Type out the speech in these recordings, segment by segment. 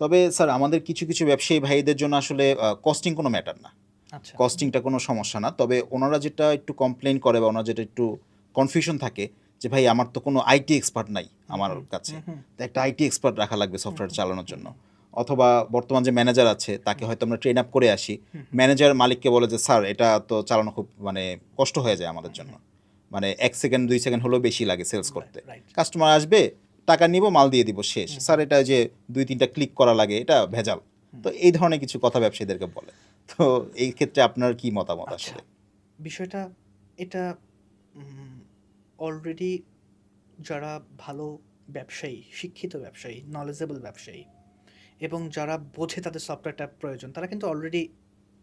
তবে স্যার আমাদের কিছু কিছু ব্যবসায়ী ভাইদের জন্য আসলে কস্টিং কোনো ম্যাটার না। আচ্ছা। কস্টিংটা কোনো সমস্যা না। তবে ওনারা যেটা একটু কমপ্লেন করে বা ওনারা যেটা একটু কনফিউশন থাকে যে ভাই আমার তো কোনো আইটি এক্সপার্ট নাই আমার কাছে। তো একটা আইটি এক্সপার্ট রাখা লাগবে সফটওয়্যার চালানোর জন্য। অথবা বর্তমান যে ম্যানেজার আছে তাকে হয়তো আমরা ট্রেন আপ করে আসি। ম্যানেজার মালিককে বলে যে স্যার এটা তো চালানো খুব মানে কষ্ট হয়ে যায় আমাদের জন্য। মানে এক সেকেন্ড দুই সেকেন্ড হলেও বেশি লাগে সেলস করতে। কাস্টমার আসবে টাকা নিব মাল দিয়ে দিব শেষ। স্যার এটা যে দুই তিনটা ক্লিক করা লাগে এটা ভেজাল। তো এই ধরনের কিছু কথা ব্যবসায়ীদেরকে বলে। তো এই ক্ষেত্রে আপনার কি মতামত আচ্ছা। আসলে? বিষয়টা এটা অলরেডি যারা ভালো ব্যবসায়ী শিক্ষিত ব্যবসায়ী নলেজেবল ব্যবসায়ী এবং যারা বোঝে তাদের সফটওয়্যারটা প্রয়োজন তারা কিন্তু অলরেডি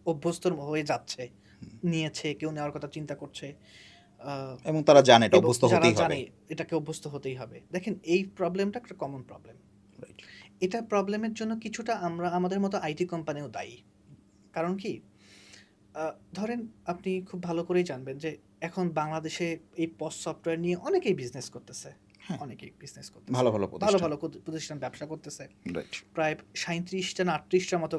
অভ্যস্ত হয়ে যাচ্ছে নিয়েছে কেউ নেওয়ার কথা চিন্তা করছে। এবং তারা জানে এটা অভ্যস্ত হতেই হবে। এটাকে অভ্যস্ত হতেই হবে। দেখেন এই প্রবলেমটা একটা কমন প্রবলেম এটা প্রবলেমের জন্য কিছুটা আমরা আমাদের মতো আইটি কোম্পানিও দায়ী। কারণ কি? ধরেন আপনি খুব ভালো করেই জানবেন যে এখন বাংলাদেশে এই পস্ট সফটওয়্যার নিয়ে অনেকেই বিজনেস করতেছে। অনেকেই বিজনেস করতেছে। ভালো ভালো ভালো প্রতিষ্ঠান ভালো প্রতিষ্ঠান ব্যবসা করতেছে। প্রায় সাঁত্রিশটা না আটত্রিশটার মতো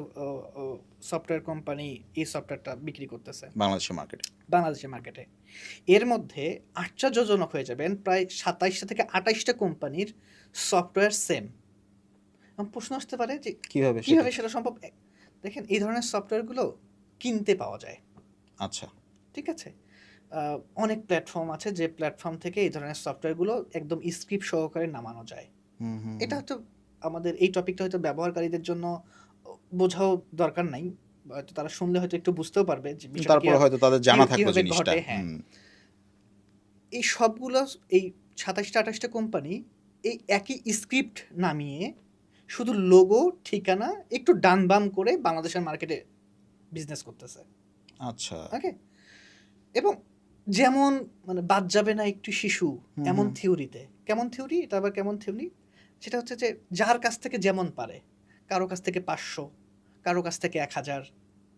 সফটওয়্যার কোম্পানি এই সফটওয়্যারটা বিক্রি করতেছে। বাংলাদেশের মার্কেটে বাংলাদেশের মার্কেটে এর মধ্যে আশ্চর্যজনক হয়ে যাবেন প্রায় সাতাইশটা থেকে আঠাইশটা কোম্পানির সফটওয়্যার সেম প্রশ্ন আসতে পারে যে কীভাবে? কীভাবে সেটা সম্ভব? দেখেন এই ধরনের সফটওয়্যারগুলো কিনতে পাওয়া যায়। আচ্ছা। ঠিক আছে? অনেক প্ল্যাটফর্ম আছে যে প্ল্যাটফর্ম থেকে এই ধরনের সফটওয়্যারগুলো একদম স্ক্রিপ্ট সহকারে নামানো যায়। এটা হয়তো আমাদের এই টপিকটা হয়তো ব্যবহারকারীদের জন্য বোঝাও দরকার নাই হয়তো তারা শুনলে হয়তো একটু বুঝতেও পারবে যে তারপরে হয়তো তাদের জানা কীভাবে জিনিসটা। হ্যাঁ। এই সবগুলো এই সাতাশটা আঠাশটা কোম্পানি এই একই স্ক্রিপ্ট নামিয়ে শুধু লোগো ঠিকানা একটু ডান বাম করে বাংলাদেশের মার্কেটে বিজনেস করতেছে। আচ্ছা। ওকে এবং যেমন মানে বাদ যাবে না একটু শিশু এমন থিওরিতে। কেমন থিওরি? এটা আবার কেমন থিওরি? সেটা হচ্ছে যে যার কাছ থেকে যেমন পারে। কারও কাছ থেকে পাঁচশো কারও কাছ থেকে এক হাজার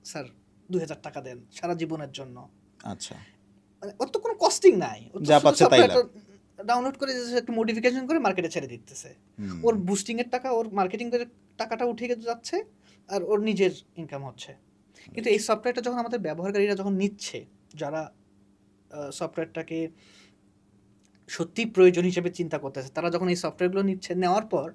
স্যার দুই হাজার টাকা দেন সারা জীবনের জন্য। আচ্ছা। মানে ওর তো কোনো কস্টিং নাই। যা পাচ্ছে তাই ডাউনলোড করে একটু মডিফিকেশন করে মার্কেটে ছেড়ে দিতেছে। ওর বুস্টিং এর টাকা ওর মার্কেটিং এর টাকাটা উঠে যাচ্ছে আর ওর নিজের ইনকাম হচ্ছে। কিন্তু এই সফটওয়্যারটা যখন আমাদের ব্যবহারকারীরা যখন নিচ্ছে যারা সফটওয়্যারটাকে সত্যি প্রয়োজন হিসেবে চিন্তা করতেছে। তারা যখন এই সফটওয়্যারগুলো নিচ্ছে নেওয়ার পর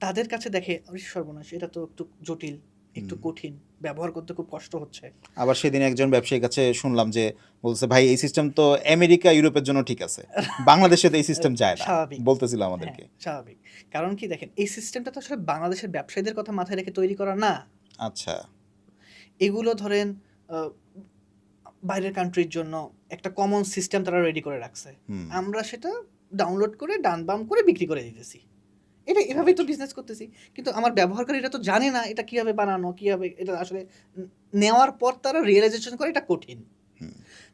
তাদের কাছে দেখে সর্বনাশ এটা তো একটু জটিল একটু কঠিন ব্যবহার করতে খুব কষ্ট হচ্ছে। আবার সেদিন একজন ব্যবসায়ীর কাছে শুনলাম যে বলছে ভাই এই সিস্টেম তো আমেরিকা ইউরোপের জন্য ঠিক আছে বাংলাদেশে তো এই সিস্টেম যায় না। স্বাভাবিক। বলতেছিল আমাদেরকে। হ্যাঁ, স্বাভাবিক। কারণ কি দেখেন এই সিস্টেমটা তো আসলে বাংলাদেশের ব্যবসায়ীদের কথা মাথায় রেখে তৈরি করা না। আচ্ছা। এগুলো ধরেন বাইরের কান্ট্রির জন্য একটা কমন সিস্টেম তারা রেডি করে রাখছে। আমরা সেটা ডাউনলোড করে ডান বাম করে বিক্রি করে দিতেছি। এটা এভাবেই তো বিজনেস করতেছি। কিন্তু আমার ব্যবহারকারীরা তো জানে না এটা কীভাবে বানানো কীভাবে এটা আসলে নেওয়ার পর তারা রিয়েলাইজেশন করে এটা কঠিন।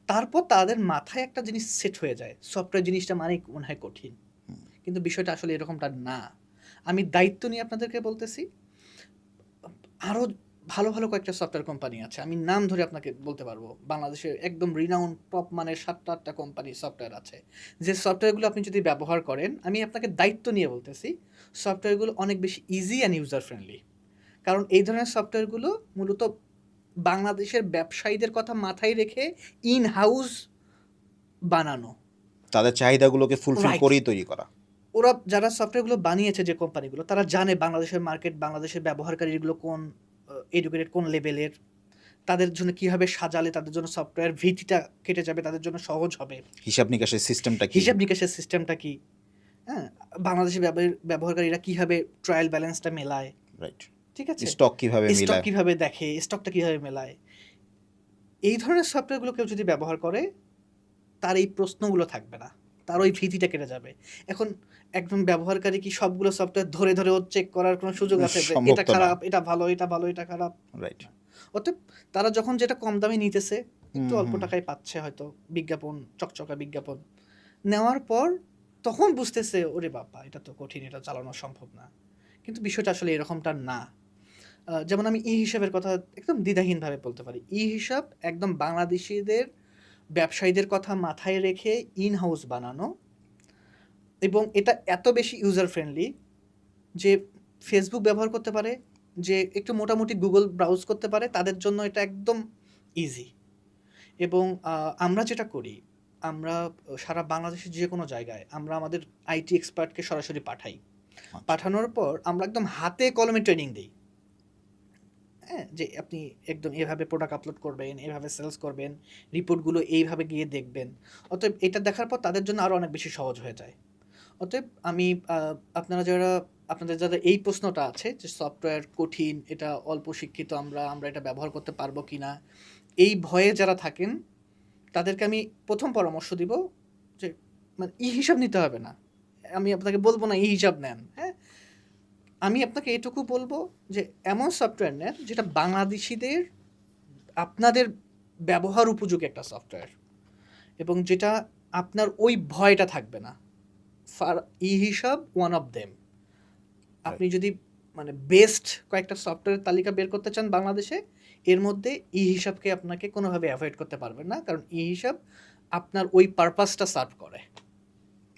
তারপর তাদের মাথায় একটা জিনিস সেট হয়ে যায় সফটওয়্যার জিনিসটা মানে মনে হয় কঠিন। কিন্তু বিষয়টা আসলে এরকমটা না। আমি দায়িত্ব নিয়ে আপনাদেরকে বলতেছি আরও ভালো ভালো কয়েকটা সফটওয়্যার কোম্পানি আছে। আমি নাম ধরে আপনাকে বলতে পারব বাংলাদেশের একদম রিনাউন্ড টপ মানের সাতটা আটটা কোম্পানি সফটওয়্যার আছে। যে সফটওয়্যারগুলো আপনি যদি ব্যবহার করেন আমি আপনাকে দায়িত্ব নিয়ে বলতেছি সফটওয়্যারগুলো অনেক বেশি ইজি অ্যান্ড ইউজার ফ্রেন্ডলি কারণ এই ধরনের সফটওয়্যারগুলো মূলত বাংলাদেশের ব্যবসায়ীদের কথা মাথায় রেখে ইন হাউস বানানো। তাদের চাহিদাগুলোকে ফুলফিল. করেই তৈরি করা। ওরা যারা সফটওয়্যারগুলো বানিয়েছে যে কোম্পানিগুলো তারা জানে বাংলাদেশের মার্কেট বাংলাদেশের ব্যবহারকারীগুলো কোন এডুকেটেড কোন লেভেলের তাদের জন্য কীভাবে সাজালে তাদের জন্য সফটওয়্যার ভিটিটা কেটে যাবে তাদের জন্য সহজ হবে। হিসাব নিকাশের সিস্টেমটা কি? হিসাব নিকাশের সিস্টেমটা কি? হ্যাঁ বাংলাদেশের ব্যবহারকারীরা কীভাবে ট্রায়াল ব্যালেন্সটা মেলায়? রাইট ঠিক আছে? স্টক কীভাবে স্টক কীভাবে দেখে? স্টকটা কীভাবে মেলায়? এই ধরনের সফটওয়্যারগুলো কেউ যদি ব্যবহার করে তার এই প্রশ্নগুলো থাকবে না। তার ওই ভীতিটা কেটে যাবে। এখন একজন ব্যবহারকারী কি সবগুলো সফটওয়্যার ধরে ধরে চেক করার কোনো সুযোগ আছে এটা খারাপ এটা ভালো এটা ভালো এটা খারাপ? রাইট অতএব তারা যখন যেটা কম দামে নিতেছে একটু অল্প টাকায় পাচ্ছে হয়তো বিজ্ঞাপন চকচকা বিজ্ঞাপন। নেওয়ার পর তখন বুঝতেছে ওরে বাবা এটা তো কঠিন এটা চালানো সম্ভব না। কিন্তু বিষয়টা আসলে এরকমটা না। যেমন আমি ই হিসাবের কথা একদম দ্বিধাহীনভাবে বলতে পারি। ই হিসাব একদম বাংলাদেশিদের ব্যবসায়ীদের কথা মাথায় রেখে ইন হাউস বানানো এবং এটা এত বেশি ইউজার ফ্রেন্ডলি যে ফেসবুক ব্যবহার করতে পারে যে একটু মোটামুটি গুগল ব্রাউজ করতে পারে তাদের জন্য এটা একদম ইজি এবং আমরা যেটা করি আমরা সারা বাংলাদেশের যে কোনো জায়গায় আমরা আমাদের আইটি এক্সপার্টকে সরাসরি পাঠাই। পাঠানোর পর আমরা একদম হাতে কলমে ট্রেনিং দিই। হ্যাঁ যে আপনি একদম এভাবে প্রোডাক্ট আপলোড করবেন, এভাবে সেলস করবেন রিপোর্টগুলো এইভাবে গিয়ে দেখবেন। অতএব এটা দেখার পর তাদের জন্য আরও অনেক বেশি সহজ হয়ে যায়। অতএব আমি আপনারা যারা, আপনাদের যাদের এই প্রশ্নটা আছে যে সফটওয়্যার কঠিন, এটা অল্প শিক্ষিত, আমরা আমরা এটা ব্যবহার করতে পারব কি না এই ভয়ে যারা থাকেন, তাদেরকে আমি প্রথম পরামর্শ দিব যে মানে ই হিসাব নিতে হবে না। আমি আপনাকে বলব না ই হিসাব নেন হ্যাঁ? আমি আপনাকে এটুকু বলব যে এমন সফটওয়্যার নেন যেটা বাংলাদেশিদের আপনাদের ব্যবহার উপযোগী একটা সফটওয়্যার এবং যেটা আপনার ওই ভয়টা থাকবে না। ফার ই হিসাব ওয়ান অফ দেম আপনি যদি মানে বেস্ট কয়েকটা সফটওয়্যার তালিকা বের করতে চান বাংলাদেশে এর মধ্যে ই হিসাবকে আপনাকে কোনোভাবে অ্যাভয়েড করতে পারবেন না কারণ ই হিসাব আপনার ওই পারপাসটা সার্ভ করে।